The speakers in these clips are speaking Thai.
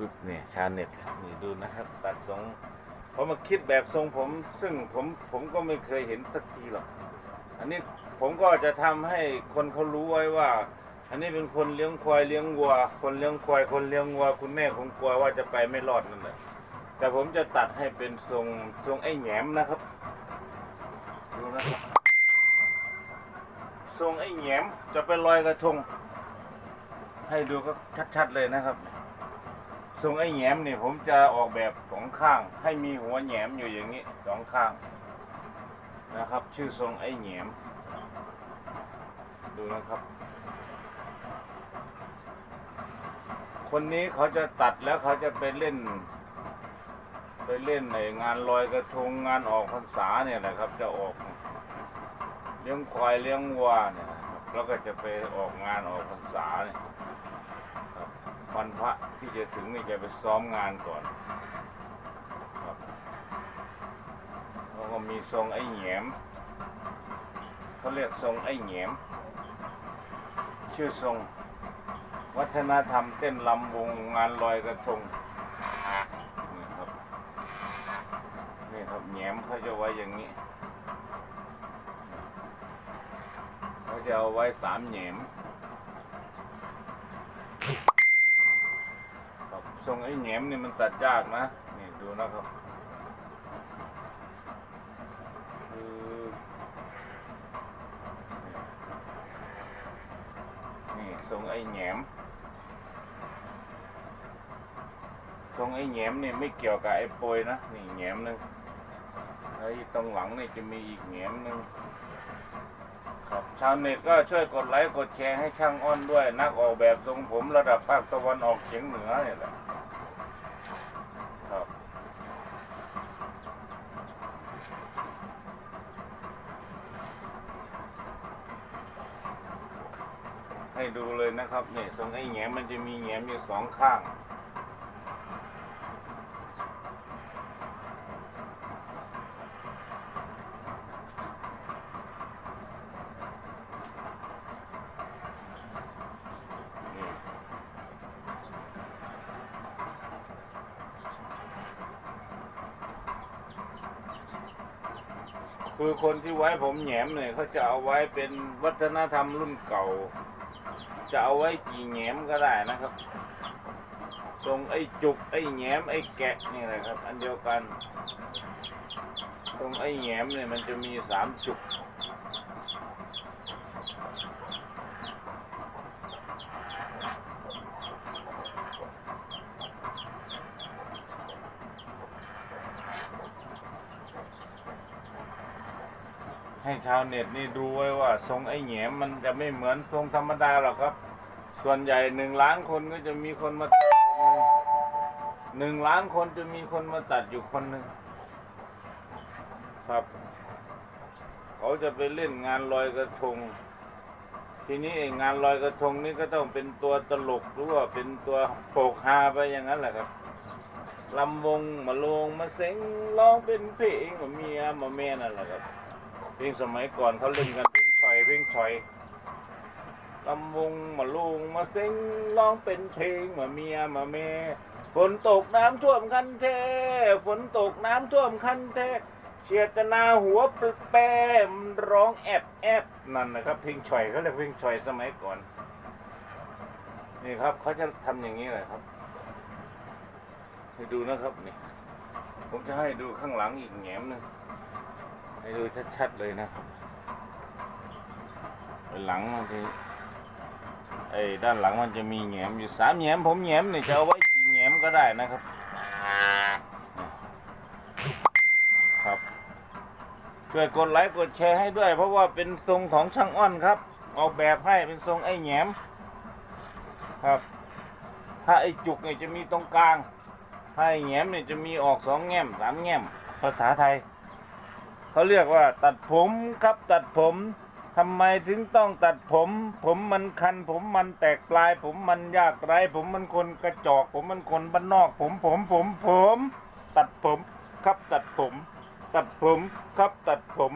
ปึ๊บเนี่ยชาวเน็ตนี่ดูนะครับ ตัดทรงเขามาคิดแบบทรงผม ซึ่งผมผมก็ไม่เคยเห็นสักทีหรอก อันนี้ผมก็จะทำให้คนเขารู้ไว้ว่า อันนี้เป็นคนเลี้ยงควายเลี้ยงวัว คนเลี้ยงควายคนเลี้ยงวัว คุณแม่คงกลัวว่าจะไปไม่รอดนั่นแหละแต่ผมจะตัดให้เป็นทรงทรงไอ้แหนมนะครับดูนะครับทรงไอ้แหนมจะไปลอยกระทง ให้ดูก็ชัดๆเลยนะครับ ทรงไอ้แหนมนี่ยผมจะออกแบบสองข้าง ให้มีหัวแหนมอยู่อย่างนี้สองข้างนะครับ ชื่อทรงไอ้แหนมดูนะครับ คนนี้เขาจะตัดแล้วเขาจะไปเล่น ไปเล่นในงานลอยกระทงงานออกพรรษาเนี่ยแหละครับจะออกเลี้ยงควายเลี้ยงวัวเนี่ยแล้วก็จะไปออกงานออกพรรษาเนี่ย วันพระที่จะถึงนี่จะไปซ้อมงานก่อนครับแล้วก็มีทรงไอ้แหนมเขาเรียกทรงไอ้แหนมชื่อทรง วัฒนธรรมเต้นลำวงงานลอยกระทงนี่ครับนี่ครับแหนมเขาจะไว้อย่างนี้เขาจะเอาไว้สามแหนมค รับทรงไอ้แหนมนี่มันตัดยากนะนี่ดูนะครับคือนี่ทรงไอ้แหนมตรงไอ้แหนมเนี่ยไม่เกี่ยวกับไอ้โปยนะนี่แหนมหนึงแล้ตรงหลังนี่จะมีอีกแหนมหนึง ครับชาวเน็ตก็ช่วยกดไลค์กดแชร์ให้ช่างอ้อนด้วย นักออกแบบทรงผมระดับภาคตะวันออกเฉียงเหนือเนี่ยแหละครับ ให้ดูเลยนะครับเนี่ยตรงไอ้แหนมมันจะมีแหนมอยู่สองข้าง นี่ คือคนที่ไว้ผมแหนมเนี่ยเขาจะเอาไว้เป็นวัฒนธรรมรุ่นเก่า จะเอาไว้กี่แหนมก็ได้นะครับ ตรงไอ้จุกไอ้แหนมไอ้แกะนี่แหละครับ อันเดียวกัน ตรงไอ้แหนมเนี่ยมันจะมีสามจุก ให้ชาวเน็ตนี่ดูไว้ว่า ทรงไอ้แหนมมันจะไม่เหมือนทรงธรรมดาหรอกครับ ส่วนใหญ่หนึ่งล้านคนก็จะมีคนมาตัดคนหนึ่งหนึ่งล้านคนจะมีคนมาตัดอยู่คนหนึ่งครับ เขาจะไปเล่นงานลอยกระทง ทีนี้ไอ้งานลอยกระทงนี่ก็ต้องเป็นตัวตลกหรือว่าเป็นตัวโปกฮาไปอย่างนั้นแหละครับลำวงมาลงมาเซ็งร้องเป็นเพลงมาเมียมาแม่นั่นแหละครับ เพลงสมัยก่อนเขาเล่นกันเพลงชอยเพลงชอยลำวงมาลุงมาเซ็งร้องเป็นเพลงมาเมียมาแม่ฝนตกน้ำท่วมคันเทฝนตกน้ำท่วมคันเทเชียตนาหัวปลแปมร้องแอบแอบนั่นนะครับ เพลงชอยเขาเรียกเพลงชอยสมัยก่อน นี่ครับเขาจะทำอย่างนี้เลยครับให้ดูนะครับนี่ผมจะให้ดูข้างหลังอีกแง้มนึง ให้ดูชัดๆเลยนะครับหลังมันจะไอ้ด้านหลังมันจะมีแหนมอยู่สามแหนมผมแหนมเนี่ยจะเอาไว้กี่แหนมก็ได้นะครับ ครับช่วยกดไลค์กดแชร์ให้ด้วย เพราะว่าเป็นทรงของช่างอ้อนครับ ออกแบบให้เป็นทรงไอ้แหนมครับ ถ้าไอ้จุกเนี่ยจะมีตรงกลาง ถ้าไอ้แหนมเนี่ยจะมีออกสองแง้มสามแง้มภาษาไทย เขาเรียกว่า ตัดผมครับตัดผมทำไมถึงต้องตัดผม ผมมันคัน ผมมันแตกปลาย ผมมันยากไรผมมันคนกระจอก ผมมันคนบ้านนอก ผมผมผมผม ตัดผมครับตัดผม ตัดผมครับตัดผม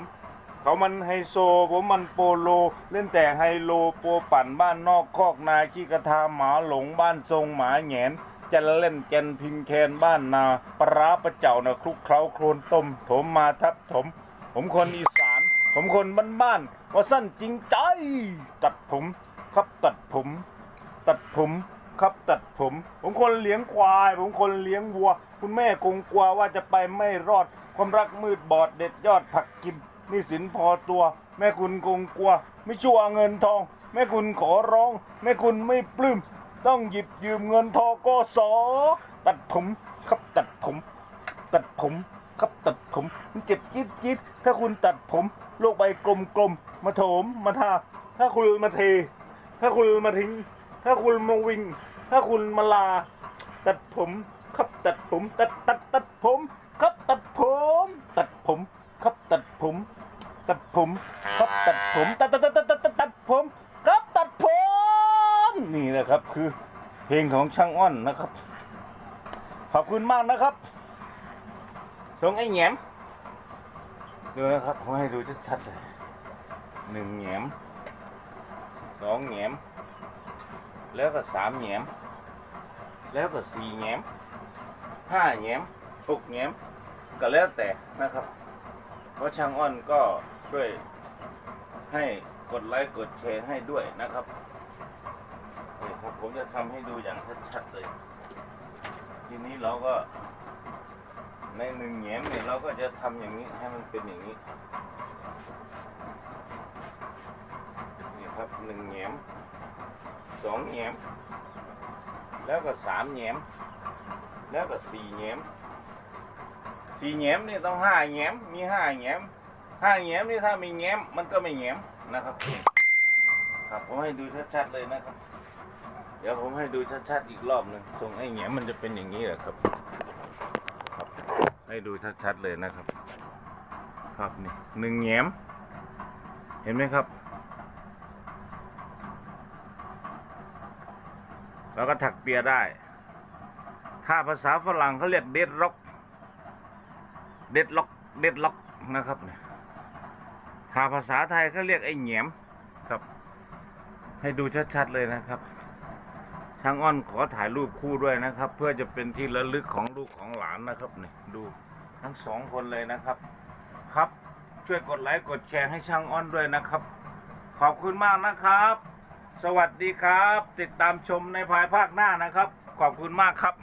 เขามันไฮโซ ผมมันโปโล เล่นแต่ไฮโลโปปั่นบ้านนอกคอกนาขี้กระทาหมาหลงบ้านทรงหมาแหงนจะเล่นแกนพิงแคนบ้านนาปลาร้าประเจ้านะคลุกเคล้าโครนต้ม ถมมาทับถม ผมคนอีสาน ผมคนบ้านๆว่าสั้นจริงใจ ตัดผมครับตัดผม ตัดผมครับตัดผม ผมคนเลี้ยงควาย ผมคนเลี้ยงวัว คุณแม่คงกลัวว่าจะไปไม่รอด ความรักมืดบอดเด็ดยอดผักกินนี่สินพอตัว แม่คุณคงกลัว ไม่ชั่วเงินทอง แม่คุณขอร้อง แม่คุณไม่ปลื้มต้องหยิบยืมเงินทอกสอตัดผม ครับตัดผม ตัดผม ครับตัดผมมันเจ็บจี๊ดจี๊ดถ้าคุณตัดผมโลกใบกลมๆมาโถมมาทา ถ้าคุณมาเท ถ้าคุณมาทิ้ง ถ้าคุณมาวิ่ง ถ้าคุณมาลา ตัดผม ครับตัดผมตัดตัดตัดผม ครับตัดผม ตัดผม ครับตัดผม ตัดผม ครับตัดผม ตัดตัดตัดตัดตัดตัดตัดผม ครับตัดผม นี่แหละครับคือเพลงของช่างอ้อนนะครับ ขอบคุณมากนะครับ ส่งไอ้แหนมดูนะครับผมให้ดูชัดๆเลยหนึ่งแหนมสองแหนมแล้วก็สามแหนมแล้วก็สี่แหนมห้าแหนมหกแหนมก็แล้วแต่นะครับ เพราะช่างอ้อนก็ช่วยให้กดไลค์กดแชร์ให้ด้วยนะครับนี่ครับผมจะทำให้ดูอย่างชัดๆเลย ทีนี้เราก็ ในหนึ่งแหงมเนี่ยเราก็จะทำอย่างนี้ให้มันเป็นอย่างนี้นี่ครับหนึ่งแหงมสองแหงมแล้วก็สามแหงมแล้วก็สี่แหงมสี่แหงมนี่ต้องห้าแหงมมีห้าแหงมห้าแหงมนี่ถ้าไมีแหงมมันก็ไม่แหงมนะครับครับผมให้ดูชัดๆเลยนะครับ เดี๋ยวผมให้ดูชัดๆอีกรอบหนึ่งทรงไอ้แหงมมันจะเป็นอย่างนี้แหละครับ ให้ดูชัดๆเลยนะครับ ครับนี่หนึ่งแหงมเห็นไหมครับ แล้วก็ถักเปียได้ ถ้าภาษาฝรั่งเขาเรียกเด็ดล็อก เด็ดล็อก เด็ดล็อกนะครับเนี่ยถ้าภาษาไทยเขาเรียกไอ้แหงมครับ ให้ดูชัดๆเลยนะครับช่างอ้อนขอถ่ายรูปคู่ด้วยนะครับ เพื่อจะเป็นที่ระลึกของ กของหลานนะครับเนี่ยดูทั้งสองคนเลยนะครับ ครับช่วยกดไลค์กดแชร์ให้ช่างอ้อนด้วยนะครับ ขอบคุณมากนะครับ สวัสดีครับ ติดตามชมในภายภาคหน้านะครับ ขอบคุณมากครับ